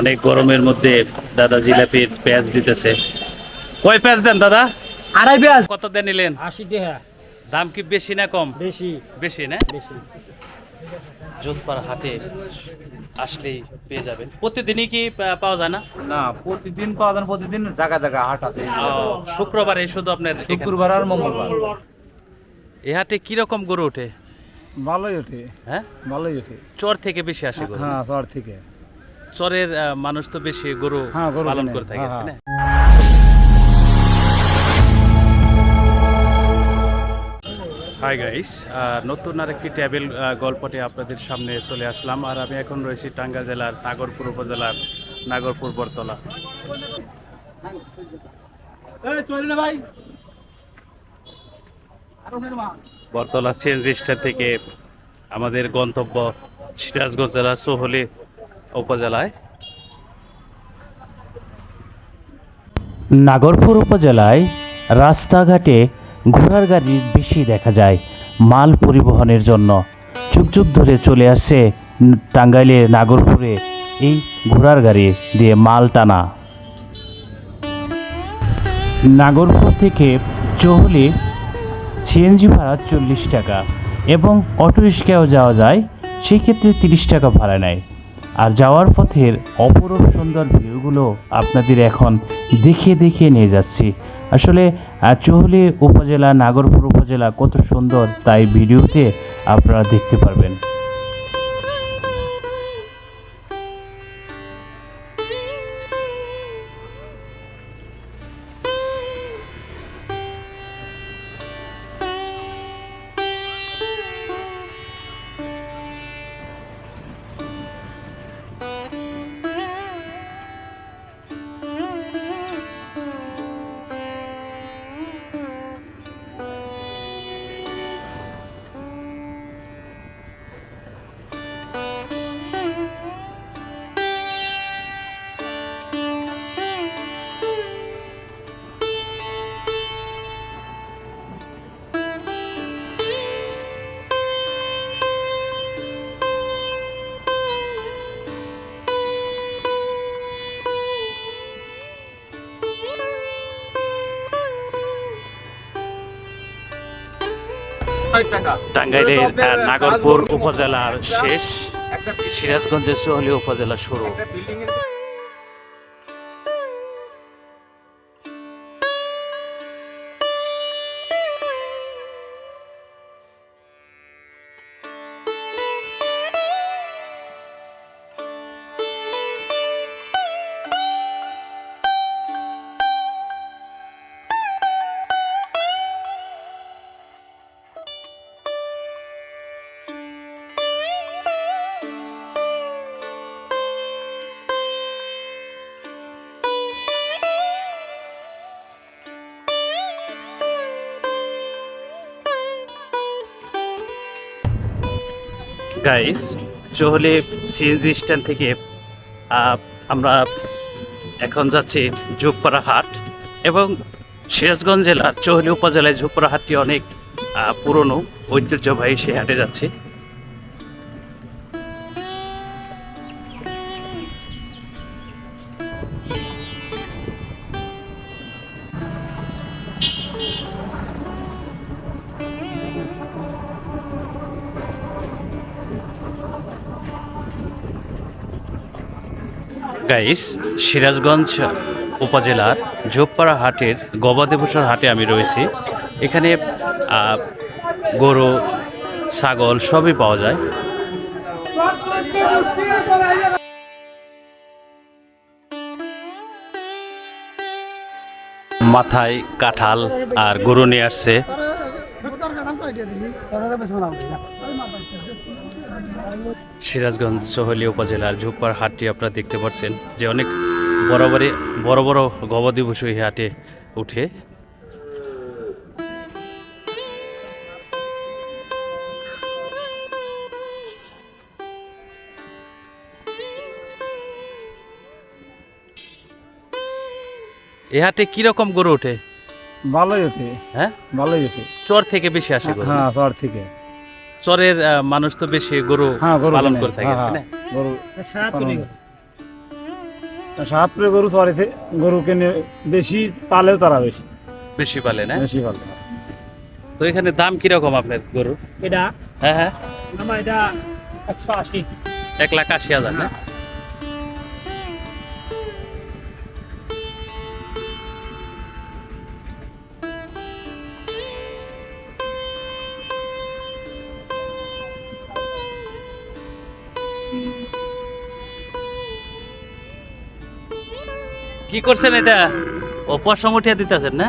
অনেক গরমের মধ্যে দাদা জিলাপির পেঁয়াজ দিতেছে। কয় পেঁয়াজ দেন দাদা? আড়াই পেঁয়াজ। কত দেন নিলেন? আশি টাকা। দাম কি বেশি না কম? বেশি। বেশি না? বেশি। যোধপাড়া হাটে আসলেই পেয়ে যাবেন। প্রতিদিনই কি পাওয়া যায় না? না প্রতিদিন পাওয়া যায় না, প্রতিদিন জায়গা জায়গা হাট আছে। শুক্রবারে শুধু আপনার শুক্রবার আর মঙ্গলবার। এ হাটে কীরকম গরু ওঠে? ভালোই ওঠে। হ্যাঁ? ভালোই ওঠে। চর থেকে বেশি আসে গরু। হ্যাঁ চর থেকে। চরের মানুষ তো বেশি গরু হ্যাঁ, পালন করে থাকে হ্যাঁ, হাই গাইস নতুন আরেকটি ট্যাবেল গল্পটি আপনাদের সামনে চলে আসলাম। আর আমি এখন রয়েছি টাঙ্গাইল জেলার নাগরপুর উপজেলার নাগরপুর বরতলা বরতলা সিএনজি স্ট্যান্ড থেকে আমাদের গন্তব্য সিরাজগঞ্জ জেলার সোহলি। উপজেলায়? নাগরপুর উপজেলায় রাস্তাঘাটে ঘোড়ার গাড়ি বেশি দেখা যায় মাল পরিবহনের জন্য। যুগ যুগ ধরে চলে আসছে টাঙ্গাইলে নাগরপুরে এই ঘোড়ার গাড়ি দিয়ে মাল টানা। নাগরপুর থেকে চহলে সিএনজি ভাড়া চল্লিশ টাকা এবং অটো রিক্সায়ও যাওয়া যায় সেই ক্ষেত্রে তিরিশ টাকা ভাড়া নেয়। আর যাওয়ার পথের অপরূপ সুন্দর ভিউগুলো আপনাদের এখন দেখে দেখে নিয়ে যাচ্ছি। আসলে চহলি উপজেলা, নাগরপুর উপজেলা কত সুন্দর, তাই ভিডিওতে আপনারা দেখতে পারবেন। টাঙ্গাইলের নাগরপুর উপজেলার শেষ সিরাজগঞ্জের সোহলি উপজেলা শুরু। গাইস চহলে সিএনজি স্ট্যান্ড থেকে আমরা এখন যাচ্ছি ঝুপপাড়া হাট এবং সিরাজগঞ্জ জেলার চহলি উপজেলায় ঝুপড়া হাটটি অনেক পুরনো, ঐতিহ্যবাহী সে হাটে যাচ্ছে। গাইস সিরাজগঞ্জ উপজেলার ঝোপপাড়া হাটের গবাদি পশুর হাটে আমি রয়েছি। এখানে গরু, ছাগল সবই পাওয়া যায়। মাথায় কাঁঠাল আর গরু নিয়ে আসছে। সিরাজগঞ্জ চহলি উপজেলার ঝুপ্পার হাটটি আপনারা দেখতে পাচ্ছেন যে অনেক বড় বড় বড় বড় গবাদি পশু এই হাটে উঠে। এই হাটে কীরকম গরু ওঠে? ভালোই ওঠে। হ্যাঁ? ভালোই ওঠে। চর থেকে বেশি আসে হ্যাঁ চর থেকে। চরের মানুষ তো বেশি গরু হ্যাঁ পালন কেনে। করে থাকে হ্যাঁ, গরু সারাতুরি সাহাত্তরে গরু? চড়াইতে গরু কিনে বেশি পালেও তারা বেশি। বেশি পালে না? বেশি পালে তো এখানে দাম কীরকম আপনার গরু এটা? হ্যাঁ হ্যাঁ। আমার এটা একশো আশি। এক লাখ আশি হাজার না? কি করছেন এটা? ও পশম উঠিয়ে দিতেছেন না?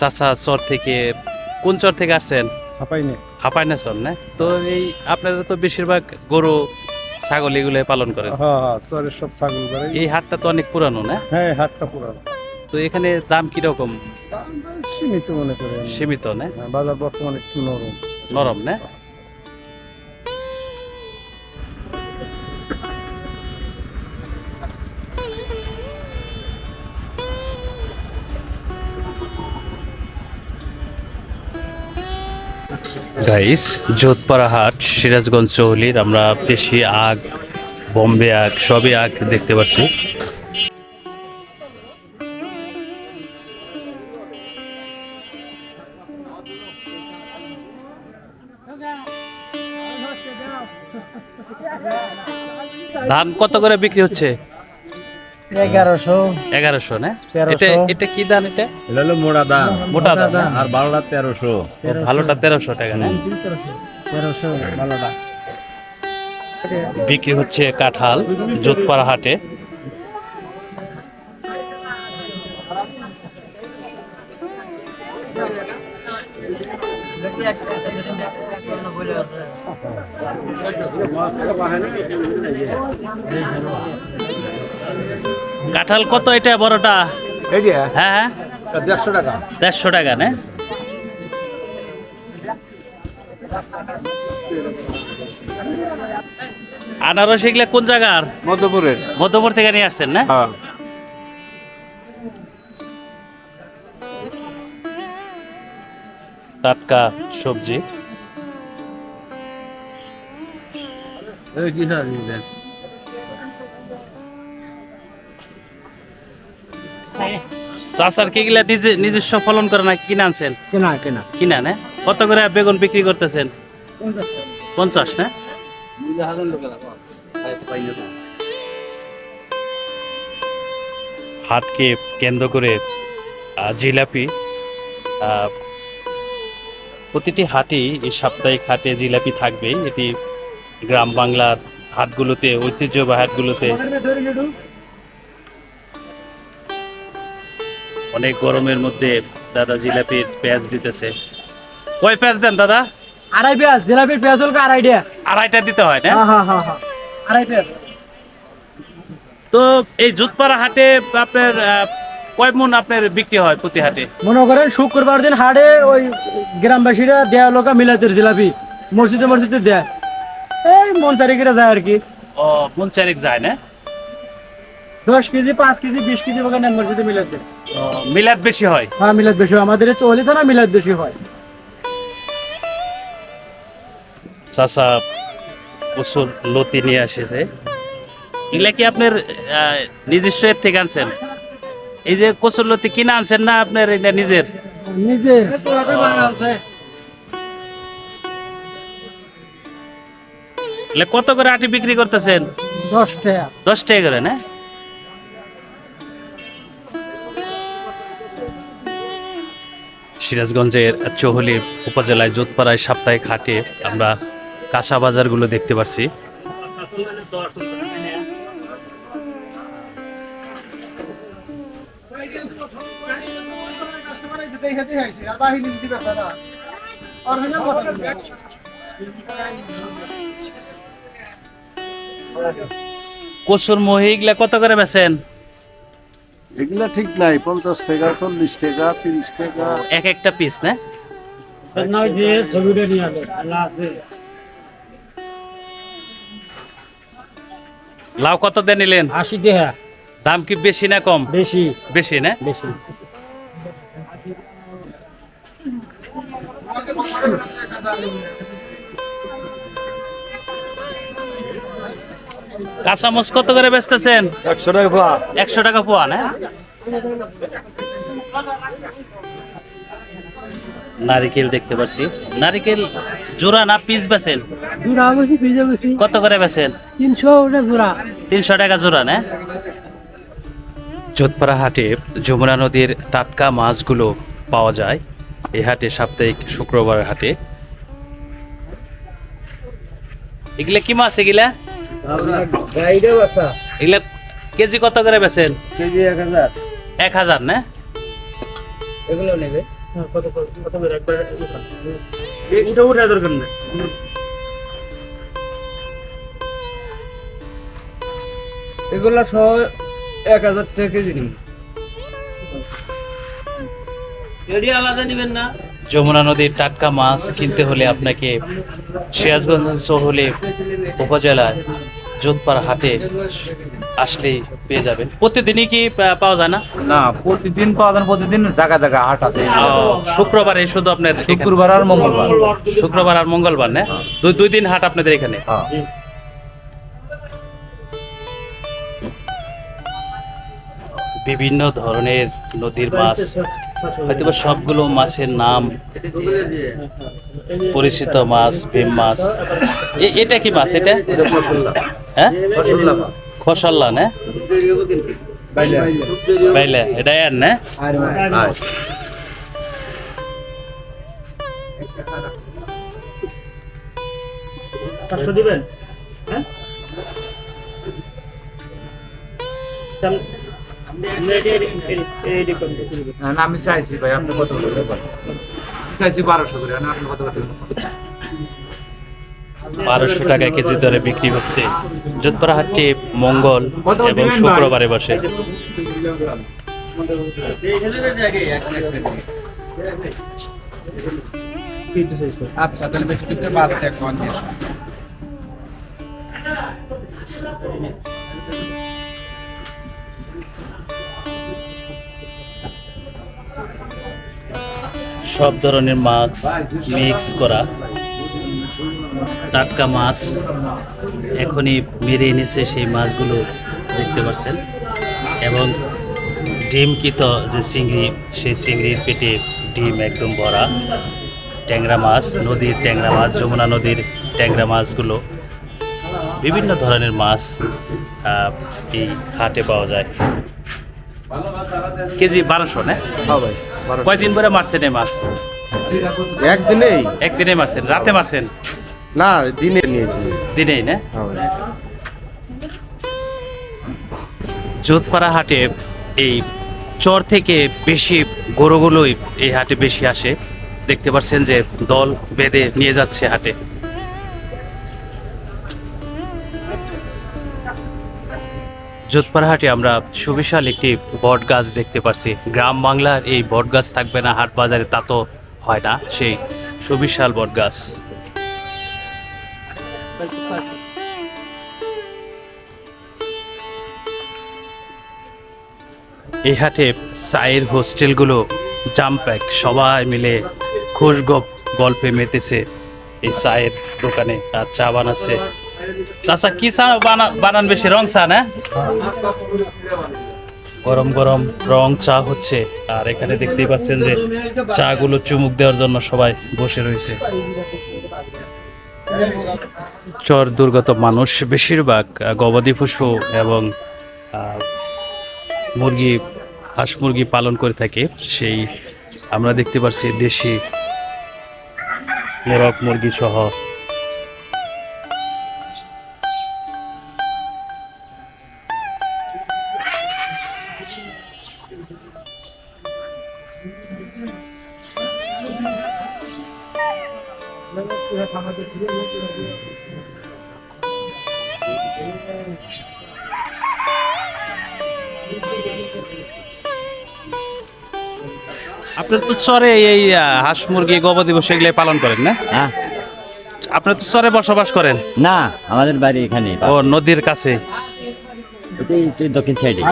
চাচা চর থেকে কোন চর থেকে আসছেন? হাঁপাই নে হাপাইনা চর না? তো এই আপনারা তো বেশিরভাগ গরু ছাগল এগুলো পালন করেন। হ্যাঁ হ্যাঁ চরের সব ছাগল করে এই হাটটা তো অনেক পুরানো না? হ্যাঁ হাটটা পুরানো। তো এখানে দাম কীরকম? সীমিত মনে করে সীমিত না? হ্যাঁ, বাজার বর্তমানে একটু নরম। নরম না? গাইস যোধপাড়া হাট সিরাজগঞ্জ চৌহলির আমরা দেশি আগ, বোম্বে আগ, সবই আগ দেখতে পাচ্ছি। ধান কত করে বিক্রি হচ্ছে? এগারোশো। এগারোশো না? এটা এটা কি এটা? এটা হলো মোড়া দাম মোটা আর বারোটা তেরোশো। ভালোটা তেরোশো টাকা না? তেরোশো ভালোটা। বিক্রি হচ্ছে কাঁঠাল যোধপাড়া হাটে। কাঁঠাল কত এটা বড়টা? এইটা? হ্যাঁ হ্যাঁ। দেড়শো টাকা। দেড়শো টাকা না? আনারস এগুলা কোন জায়গার? মধ্যপুরের মধ্যপুর থেকে নিয়ে আসছেন না? হ্যাঁ। টাটকা সবজি। চাষার কি গিলা নিজে নিজস্ব ফলন করে না কিনে আনছেন? কেনা কেনা। কিনা না? কত করে বেগুন বিক্রি করতেছেন? পঞ্চাশ। না? হাটকে কেন্দ্র করে আহ, জিলাপি আহ, প্রতিটি হাটই এই সাপ্তাহিক হাটে জিলাপি থাকবেই। এটি গ্রাম বাংলার হাটগুলোতে ঐতিহ্যবাহী হাটগুলোতে। অনেক গরমের মধ্যে দাদা জিলাপির পেঁয়াজ দিতেছে। কয় পেঁয়াজ দেন দাদা? আড়াই পেঁয়াজ জিলাপির পেঁয়াজ হল আড়াই টাকা আড়াইটা দিতে হয় না? হ্যাঁ হ্যাঁ হ্যাঁ হ্যাঁ। আড়াই পেঁয়াজ। তো এই জুতপাড়া হাটে আপনার কয় মন আপনার বিক্রি হয় প্রতি হাটে? মনে করেন শুক্রবার দিন হাটে ওই গ্রামবাসীরা দেয়া লোকা মিলাতের জিলাপি মসজিদে মসজিদে দেয়। এই মন চারিকেরা যায় আর কি। ও মন চারেক যায় না? দশ কেজি পাঁচ কেজি বিশ কেজি নেন মসজিদে মিলাতে। মিলাদ বেশি হয়? হ্যাঁ মিলাদ বেশি হয়। আমাদের চলি তো না মিলাদ বেশি হয়। প্রচুর লতি নিয়ে আসেছে। এগুলা কি আপনার নিজস্ব এর থেকে আনছেন? এই যে কচুর লতি কিনে আনছেন না আপনার এটা নিজের? নিজে। কত করে আটি বিক্রি করতেছেন? দশ টাকা। দশ টাকা করে না? সিরাজগঞ্জের চৌহলি উপজেলায় যোধপাড়ায় সাপ্তাহিক হাটে আমরা কাঁচা বাজারগুলো দেখতে পাচ্ছি কচুর মহি কত করে বেছেন এগুলা ঠিক নাই পঞ্চাশ টাকা চল্লিশ টাকা তিরিশ টাকা। এক একটা পিস না? নয় যে ছবিটা নিয়ে আসে আছে লাউ কত দিয়ে নিলেন? আশি টাকা। দাম কি বেশি না কম? বেশি। বেশি না? বেশি। কাঁচামচ কত করে বেচতেছেন? একশো টাকা পাওয়া একশো টাকা পোয়া না? নারিকেল দেখতে পাচ্ছি। নারিকেল জোড়া না পিস বেছেন জোড়া বেশি পিজা বেশি। কত করে বেছেন তিনশো ওটা জোড়া। তিনশো টাকা জোড়া না? যোধপাড়া হাটে যমুনা নদীর টাটকা মাছগুলো পাওয়া যায়। এই হাটে সাপ্তাহিক শুক্রবার হাটে। এগুলা কি মাছ এগুলা? এগুলা কেজি কত করে বেছেন কেজি এক হাজার। এক হাজার না? এগুলো নেবে। কত কত করে? একবার এটা উঠে দরকার নেই এগুলা সহ এক হাজার টাকা কেজি নিবে। যমুনা নদীর টাটকা মাছ কিনতে হলে আপনাকে সিরাজগঞ্জ শহরে উপজেলায় যোধপাড়া হাটে আসলেই পেয়ে যাবেন। প্রতিদিনই কি পাওয়া যায় না? না প্রতিদিন পাওয়া যায় না, প্রতিদিন জায়গা জায়গা হাট আছে। শুক্রবার এই শুধু আপনার শুক্রবার আর মঙ্গলবার। শুক্রবার আর মঙ্গলবার না? দুই দুই দিন হাট আপনাদের এখানে? বিভিন্ন ধরনের নদীর মাছ হয়তো বা সবগুলো মাছের নাম পরিচিত মাছ ভীম মাছ। এ- এটা কি মাছ এটা? হ্যাঁ? খসাল্লা না? বাইলে। এটা আর না? দিবেন? হ্যাঁ? চল। না, না, আমি চাইছি ভাই আপনি কত দেবেন? চাইছি বারোশো করে আপনি কত দেবেন? বারোশো টাকা কেজি দরে বিক্রি হচ্ছে যোধপাড়া হাটটি মঙ্গল এবং শুক্রবারে বসে আচ্ছা তাহলে বেশি বাদ দেখো সব ধরনের মাছ মিক্স করা। টাটকা মাছ এখনই মেরে এনেছে সেই মাছগুলো, দেখতে পাচ্ছেন। এবং ডিমকিত যে চিংড়ি, সেই চিংড়ির পেটে ডিম একদম ভরা। ট্যাংরা মাছ, নদীর ট্যাংরা মাছ, যমুনা নদীর ট্যাংরা মাছগুলো। বিভিন্ন ধরনের মাছ এই হাটে পাওয়া যায়। কেজি বারোশো, না? হ্যাঁ ভাই। কয়দিন পরে মারছেন এই মাছ? একদিনেই। একদিনে মারছেন রাতে মারছেন? না দিনে নিয়েছি। দিনেই না? যোধপাড়া হাটে এই চর থেকে বেশি গরুগুলোই এই হাটে বেশি আসে। দেখতে পাচ্ছেন যে দল বেঁধে নিয়ে যাচ্ছে হাটে। যোধপাড়া হাটে আমরা সুবিশাল একটি বট গাছ দেখতে পাচ্ছি গ্রাম বাংলার এই বট গাছ থাকবে না, হাট বাজারে তা তো হয় না, সেই সুবিশাল বট গাছ। এই হাটে চায়ের হোস্টেলগুলো জাম্প্যাক, সবাই মিলে খুশগপ গল্পে মেতেছে। এই চায়ের দোকানে আর চা বানাচ্ছে। চাচা, কি চা বানা, বানান বেশি? রং চা না? গরম গরম রং চা হচ্ছে। আর এখানে দেখতেই পাচ্ছেন যে চা গুলো চুমুক দেওয়ার জন্য সবাই বসে রয়েছে। চর দুর্গত মানুষ বেশিরভাগ গবাদি পশু এবং মুরগি, হাঁস মুরগি পালন করে থাকে। সেই আমরা দেখতে পাচ্ছি দেশি মোরগ মুরগি সহ আপনার তো চরে এই হাঁস মুরগি গবাদি পশু এগুলো পালন করেন না? হ্যাঁ। আপনার তো চরে বসবাস করেন? না আমাদের বাড়ি এখানে। ও নদীর কাছে। দক্ষিণ সাইডে।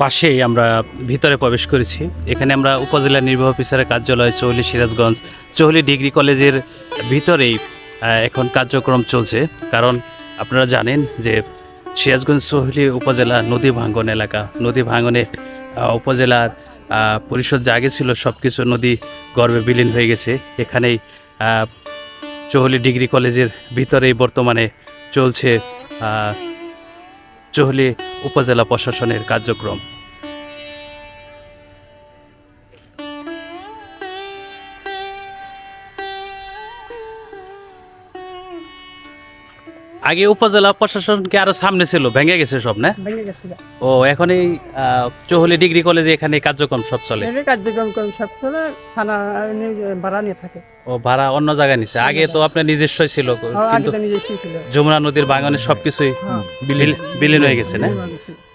পাশেই আমরা ভিতরে প্রবেশ করেছি। এখানে আমরা উপজেলা নির্বাহী অফিসারের কার্যালয় চৌহলি সিরাজগঞ্জ চৌহলি ডিগ্রি কলেজের ভিতরেই এখন কার্যক্রম চলছে। কারণ আপনারা জানেন যে সিরাজগঞ্জ চৌহলি উপজেলা নদী ভাঙ্গন এলাকা। নদী ভাঙ্গনে উপজেলার পরিষদ যা ছিল সব কিছু নদী গর্বে বিলীন হয়ে গেছে। এখানেই চৌহলি ডিগ্রি কলেজের ভিতরেই বর্তমানে চলছে চৌহলি উপজেলা প্রশাসনের কার্যক্রম। আগে উপজেলা প্রশাসনকে আরও সামনে ছিল ভেঙে গেছে সব না? ও এখন এই চহলি ডিগ্রি কলেজে এখানে কার্যক্রম সব চলে? কার্যক্রম সব চলে থানা ভাড়া নিয়ে থাকে। ও ভাড়া অন্য জায়গায় নিছে? আগে তো আপনার নিজস্ব ছিল কিন্তু তো নিজস্বই ছিল। যমুনা নদীর বাগানে সবকিছুই হ্যাঁ। বিলীন হয়ে গেছে না? হয়ে।